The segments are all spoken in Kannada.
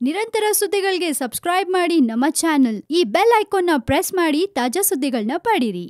ನಿರಂತರ ಸುದ್ದಿಗಳಿಗೆ ಸಬ್ಸ್ಕ್ರೈಬ್ ಮಾಡಿ ನಮ್ಮ ಚಾನೆಲ್. ಈ ಬೆಲ್ ಐಕಾನ್ನ ಪ್ರೆಸ್ ಮಾಡಿ ತಾಜಾ ಸುದ್ದಿಗಳನ್ನ ಪಡೀರಿ.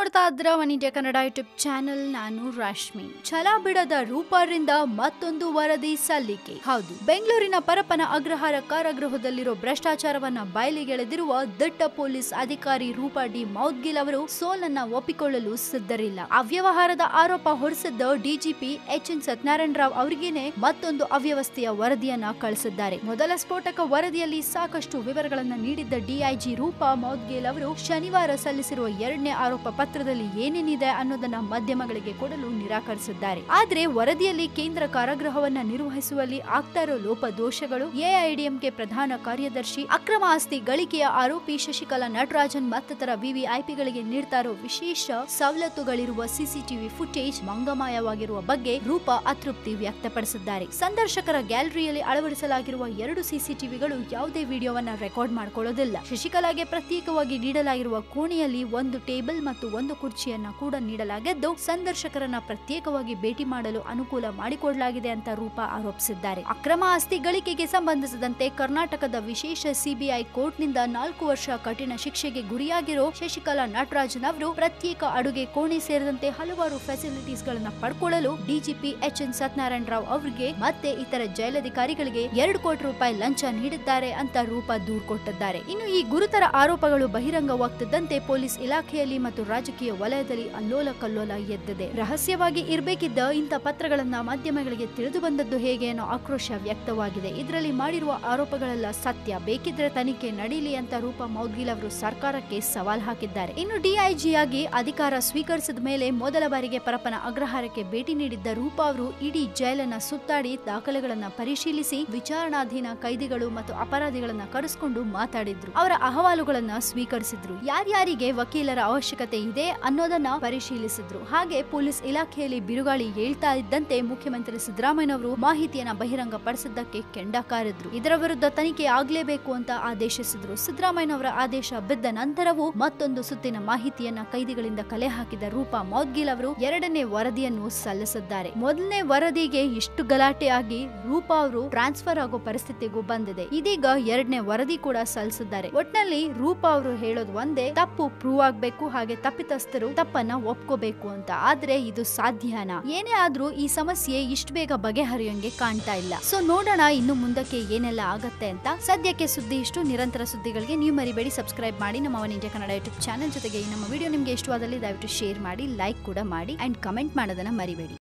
ನೋಡ್ತಾ ಇದ್ರ one India Kannada YouTube channel. ನಾನು ರಾಶ್ಮಿ. ಛಲ ಬಿಡದ ರೂಪರಿಂದ ಮತ್ತೊಂದು ವರದಿ ಸಲ್ಲಿಕೆ. ಹೌದು, ಬೆಂಗಳೂರಿನ ಪರಪನ ಅಗ್ರಹಾರ ಕಾರಾಗೃಹದಲ್ಲಿರೋ ಭ್ರಷ್ಟಾಚಾರವನ್ನ ಬಯಲಿಗೆಳೆದಿರುವ ದಿಟ್ಟ ಪೊಲೀಸ್ ಅಧಿಕಾರಿ ರೂಪಾ ಡಿ. ಮೌದ್ಗಿಲ್ ಅವರು ಸೋಲನ್ನ ಒಪ್ಪಿಕೊಳ್ಳಲು ಸಿದ್ಧರಿಲ್ಲ. ಅವ್ಯವಹಾರದ ಆರೋಪ ಹೊರಿಸಿದ್ದ DGP H N Satyanarayana Rao ಅವರಿಗೇನೆ ಮತ್ತೊಂದು ಅವ್ಯವಸ್ಥೆಯ ವರದಿಯನ್ನ ಕಳಿಸಿದ್ದಾರೆ. ಮೊದಲ ಸ್ಫೋಟಕ ವರದಿಯಲ್ಲಿ ಸಾಕಷ್ಟು ವಿವರಗಳನ್ನ ನೀಡಿದ್ದ ಡಿಐಜಿ ರೂಪಾ ಮೌದ್ಗಿಲ್ ಅವರು ಶನಿವಾರ ಸಲ್ಲಿಸಿರುವ ಎರಡನೇ ಆರೋಪ ಪತ್ರದಲ್ಲಿ ಏನೇನಿದೆ ಅನ್ನೋದನ್ನ ಮಾಧ್ಯಮಗಳಿಗೆ ಕೊಡಲು ನಿರಾಕರಿಸಿದ್ದಾರೆ. ಆದ್ರೆ ವರದಿಯಲ್ಲಿ ಕೇಂದ್ರ ಕಾರಾಗೃಹವನ್ನ ನಿರ್ವಹಿಸುವಲ್ಲಿ ಆಗ್ತಾ ಇರೋ ಲೋಪದೋಷಗಳು ಎಐಡಿಎಂಕೆ ಪ್ರಧಾನ ಕಾರ್ಯದರ್ಶಿ ಅಕ್ರಮ ಆಸ್ತಿ ಗಳಿಕೆಯ ಆರೋಪಿ ಶಶಿಕಲಾ ನಟರಾಜನ್ ಮತ್ತಿತರ ವಿವಿಐಪಿಗಳಿಗೆ ನೀಡ್ತಾ ಇರೋ ವಿಶೇಷ ಸವಲತ್ತುಗಳಿರುವ ಸಿಸಿಟಿವಿ ಫುಟೇಜ್ ಮಂಗಮಾಯವಾಗಿರುವ ಬಗ್ಗೆ ರೂಪಾ ಅತೃಪ್ತಿ ವ್ಯಕ್ತಪಡಿಸಿದ್ದಾರೆ. ಸಂದರ್ಶಕರ ಗ್ಯಾಲರಿಯಲ್ಲಿ ಅಳವಡಿಸಲಾಗಿರುವ ಎರಡು ಸಿಸಿಟಿವಿಗಳು ಯಾವುದೇ ವಿಡಿಯೋವನ್ನ ರೆಕಾರ್ಡ್ ಮಾಡಿಕೊಳ್ಳೋದಿಲ್ಲ. ಶಶಿಕಲಾಗೆ ಪ್ರತ್ಯೇಕವಾಗಿ ನೀಡಲಾಗಿರುವ ಕೋಣೆಯಲ್ಲಿ ಒಂದು ಟೇಬಲ್ ಮತ್ತು ಒಂದು ಕುರ್ಚಿಯನ್ನ ಕೂಡ ನೀಡಲಾಗಿದ್ದು, ಸಂದರ್ಶಕರನ್ನ ಪ್ರತ್ಯೇಕವಾಗಿ ಭೇಟಿ ಮಾಡಲು ಅನುಕೂಲ ಮಾಡಿಕೊಡಲಾಗಿದೆ ಅಂತ ರೂಪಾ ಆರೋಪಿಸಿದ್ದಾರೆ. ಅಕ್ರಮ ಆಸ್ತಿ ಗಳಿಕೆಗೆ ಸಂಬಂಧಿಸಿದಂತೆ ಕರ್ನಾಟಕದ ವಿಶೇಷ ಸಿಬಿಐ ಕೋರ್ಟ್ನಿಂದ ನಾಲ್ಕು ವರ್ಷ ಕಠಿಣ ಶಿಕ್ಷೆಗೆ ಗುರಿಯಾಗಿರೋ ಶಶಿಕಲಾ ನಟರಾಜನ್ ಅವರು ಪ್ರತ್ಯೇಕ ಅಡುಗೆ ಕೋಣೆ ಸೇರಿದಂತೆ ಹಲವಾರು ಫೆಸಿಲಿಟೀಸ್ ಗಳನ್ನ ಪಡ್ಕೊಳ್ಳಲು DGP H N Satyanarayana Rao ಅವರಿಗೆ ಮತ್ತೆ ಇತರ ಜೈಲಧಿಕಾರಿಗಳಿಗೆ ಎರಡು ಕೋಟಿ ರೂಪಾಯಿ ಲಂಚ ನೀಡಿದ್ದಾರೆ ಅಂತ ರೂಪಾ ದೂರು ಕೊಟ್ಟಿದ್ದಾರೆ. ಇನ್ನು ಈ ಗುರುತರ ಆರೋಪಗಳು ಬಹಿರಂಗವಾಗ್ತಿದ್ದಂತೆ ಪೊಲೀಸ್ ಇಲಾಖೆಯಲ್ಲಿ ಮತ್ತು ರಾಜಕೀಯ ವಲಯದಲ್ಲಿ ಅಲ್ಲೋಲ ಕಲ್ಲೋಲ ಎದ್ದಿದೆ. ರಹಸ್ಯವಾಗಿ ಇರಬೇಕಿದ್ದ ಇಂಥ ಪತ್ರಗಳನ್ನ ಮಾಧ್ಯಮಗಳಿಗೆ ತಿಳಿದು ಬಂದದ್ದು ಹೇಗೆ ಅನ್ನೋ ಆಕ್ರೋಶ ವ್ಯಕ್ತವಾಗಿದೆ. ಇದರಲ್ಲಿ ಮಾಡಿರುವ ಆರೋಪಗಳೆಲ್ಲ ಸತ್ಯ. ಬೇಕಿದ್ರೆ ತನಿಖೆ ನಡೀಲಿ ಅಂತ ರೂಪಾ ಮೌದ್ಗಿಲ್ ಅವರು ಸರ್ಕಾರಕ್ಕೆ ಸವಾಲ್ ಹಾಕಿದ್ದಾರೆ. ಇನ್ನು ಡಿಐಜಿಯಾಗಿ ಅಧಿಕಾರ ಸ್ವೀಕರಿಸಿದ ಮೇಲೆ ಮೊದಲ ಬಾರಿಗೆ ಪರಪ್ಪನ ಅಗ್ರಹಾರಕ್ಕೆ ಭೇಟಿ ನೀಡಿದ್ದ ರೂಪ ಅವರು ಇಡೀ ಜೈಲನ್ನ ಸುತ್ತಾಡಿ ದಾಖಲೆಗಳನ್ನ ಪರಿಶೀಲಿಸಿ ವಿಚಾರಣಾಧೀನ ಕೈದಿಗಳು ಮತ್ತು ಅಪರಾಧಿಗಳನ್ನ ಕರೆಸಿಕೊಂಡು ಮಾತಾಡಿದ್ರು. ಅವರ ಅಹವಾಲುಗಳನ್ನ ಸ್ವೀಕರಿಸಿದ್ರು. ಯಾರ್ಯಾರಿಗೆ ವಕೀಲರ ಅವಶ್ಯಕತೆ ಇದೆ ಅನ್ನೋದನ್ನ ಪರಿಶೀಲಿಸಿದ್ರು. ಹಾಗೆ ಪೊಲೀಸ್ ಇಲಾಖೆಯಲ್ಲಿ ಬಿರುಗಾಳಿ ಏಳ್ತಾ ಇದ್ದಂತೆ ಮುಖ್ಯಮಂತ್ರಿ ಸಿದ್ದರಾಮಯ್ಯನವರು ಮಾಹಿತಿಯನ್ನ ಬಹಿರಂಗ ಪಡಿಸಿದ್ದಕ್ಕೆ ಕೆಂಡ ಕಾರಿದ್ರು. ಇದರ ವಿರುದ್ಧ ತನಿಖೆ ಆಗ್ಲೇಬೇಕು ಅಂತ ಆದೇಶಿಸಿದ್ರು. ಸಿದ್ದರಾಮಯ್ಯನವರ ಆದೇಶ ಬಿದ್ದ ನಂತರವೂ ಮತ್ತೊಂದು ಸುತ್ತಿನ ಮಾಹಿತಿಯನ್ನ ಕೈದಿಗಳಿಂದ ಕಲೆ ಹಾಕಿದ ರೂಪಾ ಮೌದ್ಗಿಲ್ ಅವರು ಎರಡನೇ ವರದಿಯನ್ನು ಸಲ್ಲಿಸಿದ್ದಾರೆ. ಮೊದಲನೇ ವರದಿಗೆ ಇಷ್ಟು ಗಲಾಟೆ ಆಗಿ ರೂಪಾ ಅವರು ಟ್ರಾನ್ಸ್ಫರ್ ಆಗೋ ಪರಿಸ್ಥಿತಿಗೂ ಬಂದಿದೆ. ಇದೀಗ ಎರಡನೇ ವರದಿ ಕೂಡ ಸಲ್ಲಿಸಿದ್ದಾರೆ. ಒಟ್ನಲ್ಲಿ ರೂಪಾ ಅವರು ಹೇಳೋದು ಒಂದೇ, ತಪ್ಪು ಪ್ರೂವ್ ಆಗ್ಬೇಕು, ಹಾಗೆ ತಪ್ಪಿತಸ್ಥರು ತಪ್ಪನ್ನ ಒಪ್ಕೋಬೇಕು ಅಂತ. ಆದ್ರೆ ಇದು ಸಾಧ್ಯನಾ? ಏನೇ ಆದ್ರೂ ಈ ಸಮಸ್ಯೆ ಇಷ್ಟು ಬೇಗ ಬಗೆಹರಿಯೋಂಗೆ ಕಾಣ್ತಾ ಇಲ್ಲ. ಸೊ ನೋಡೋಣ ಇನ್ನು ಮುಂದಕ್ಕೆ ಏನೆಲ್ಲ ಆಗತ್ತೆ ಅಂತ. ಸದ್ಯಕ್ಕೆ ಸುದ್ದಿ ಇಷ್ಟು. ನಿರಂತರ ಸುದ್ದಿಗಳಿಗೆ ನೀವು ಮರಿಬೇಡಿ. ಸಬ್ಸ್ಕ್ರೈಬ್ ಮಾಡಿ ನಮ್ಮ one India Kannada YouTube channel ಜೊತೆಗೆ ನಮ್ಮ ವಿಡಿಯೋ ನಿಮ್ಗೆ ಇಷ್ಟವಾದಲ್ಲಿ ದಯವಿಟ್ಟು ಶೇರ್ ಮಾಡಿ ಲೈಕ್ ಕೂಡ ಮಾಡಿ ಅಂಡ್ ಕಮೆಂಟ್ ಮಾಡೋದನ್ನ ಮರಿಬೇಡಿ.